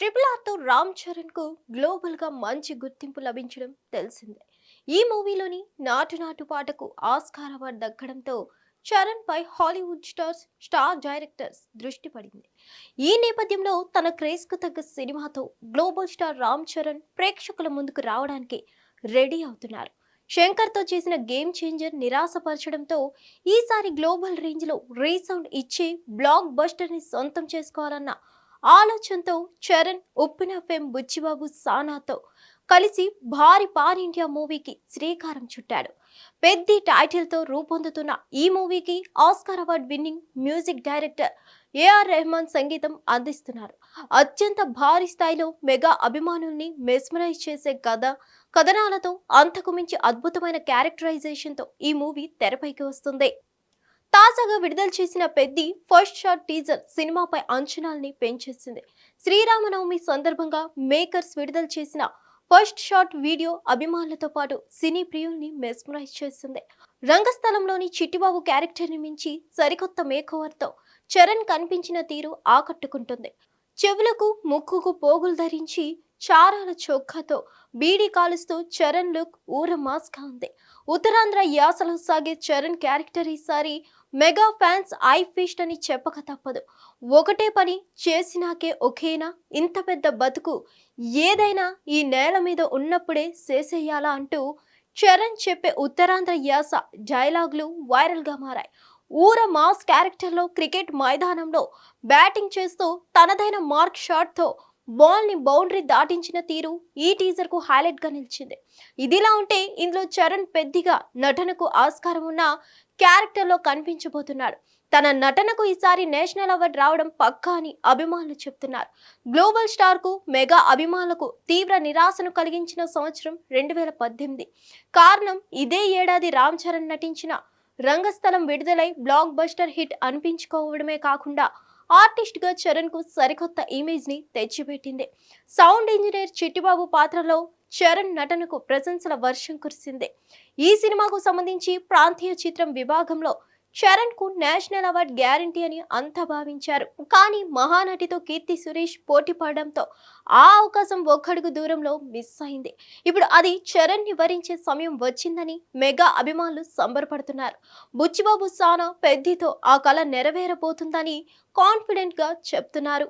Triple ఆర్తో Ram చరణ్కు గ్లోబల్గా మంచి గుర్తింపు లభించడం తెలిసిందే. ఈ మూవీలోని నాటు నాటు పాటకు ఆస్కార్ అవార్డు దక్కడంతో చరణ్ పై హాలీవుడ్ స్టార్స్ స్టార్ డైరెక్టర్స్ దృష్టి పడింది. ఈ నేపథ్యంలో తన క్రేజ్కు తగ్గ సినిమాతో గ్లోబల్ స్టార్ రామ్ చరణ్ ప్రేక్షకుల ముందుకు రావడానికి రెడీ అవుతున్నారు. శంకర్తో చేసిన గేమ్ చేంజర్ నిరాశపరచడంతో ఈసారి గ్లోబల్ రేంజ్లో రీసౌండ్ ఇచ్చి బ్లాక్ బస్టర్ని సొంతం చేసుకోవాలన్న ఆలోచనతో చరణ్ ఉప్పినఫెం బుచ్చిబాబు సానాతో కలిసి భారీ పాన్ ఇండియా మూవీకి శ్రీకారం చుట్టాడు. పెద్ద టైటిల్తో రూపొందుతున్న ఈ మూవీకి Oscar award winning music director AR Rahman సంగీతం అందిస్తున్నారు. అత్యంత భారీ స్థాయిలో మెగా అభిమానుల్ని మెస్మరైజ్ చేసే కథ కథనాలతో అంతకు మించి అద్భుతమైన క్యారెక్టరైజేషన్తో ఈ మూవీ తెరపైకి వస్తుంది. తాజాగా విడుదల చేసిన పెద్ది ఫస్ట్ షాట్ టీజర్ సినిమాపై అంచనాల్ని పెంచేసింది. శ్రీరామనవమి సందర్భంగా మేకర్స్ విడుదల చేసిన ఫస్ట్ షాట్ వీడియో అభిమానులతో పాటు సినీ ప్రియుల్ని మెస్మరైజ్ చేసింది. రంగస్థలంలోని చిట్టిబాబు క్యారెక్టర్ని మించి సరికొత్త మేకోవర్తో చరణ్ కనిపించిన తీరు ఆకట్టుకుంటుంది. చెవులకు ముక్కుకు పోగులు ధరించి చారాల చొక్కాతో బీడీ కాలుస్తూ చరణ్ లుక్ ఊర మాస్గా ఉంది. ఉత్తరాంధ్ర యాసలో సాగే చరణ్ క్యారెక్టర్ ఈసారి మెగా ఫ్యాన్స్ ఐ ఫీస్ట్ అని చెప్పక తప్పదు. ఒకటే పని చేసినాకే ఒకేనా? ఇంత పెద్ద బతుకు ఏదైనా ఈ నేల మీద ఉన్నప్పుడే చేసేయాలా అంటూ చరణ్ చెప్పే ఉత్తరాంధ్ర యాస డైలాగులు వైరల్గా మారాయి. ఊర మాస్ క్యారెక్టర్లో క్రికెట్ మైదానంలో బ్యాటింగ్ చేస్తూ తనదైన మార్క్ షాట్తో బాల్ని బౌండరీ దాటించిన తీరు ఈ టీజర్కు హైలైట్గా నిలిచింది. ఇదిలా ఉంటే ఇందులో చరణ్ పెద్దిగా నటనకు ఆస్కారం ఉన్న క్యారెక్టర్లో కనిపించబోతున్నాడు. తన నటనకు ఈసారి నేషనల్ అవార్డు రావడం పక్కా అని అభిమానులు చెప్తున్నారు. గ్లోబల్ స్టార్కు మెగా అభిమానులకు తీవ్ర నిరాశను కలిగించిన సంవత్సరం రెండు వేల పద్దెనిమిది. కారణం ఇదే ఏడాది రామ్ చరణ్ నటించిన రంగస్థలం విడుదలై బ్లాక్ బస్టర్ హిట్ అనిపించుకోవడమే కాకుండా ఆర్టిస్ట్గా చరణ్కు సరికొత్త ఇమేజ్ని తెచ్చిపెట్టింది. సౌండ్ ఇంజనీర్ చిట్టిబాబు పాత్రలో చరణ్ నటనకు ప్రశంసల వర్షం కురిసింది. ఈ సినిమాకు సంబంధించి ప్రాంతీయ చిత్రం విభాగంలో చరణ్కు నేషనల్ అవార్డ్ గ్యారంటీ అని అంతా భావించారు. కానీ మహానటితో కీర్తి సురేష్ పోటీ పడడంతో ఆ అవకాశం ఒక్కడుగు దూరంలో మిస్ అయింది. ఇప్పుడు అది చరణ్ని వరించే సమయం వచ్చిందని మెగా అభిమానులు సంబరపడుతున్నారు. బుచ్చిబాబు సానా పెద్దితో ఆ కళ నెరవేరబోతుందని కాన్ఫిడెంట్గా చెప్తున్నారు.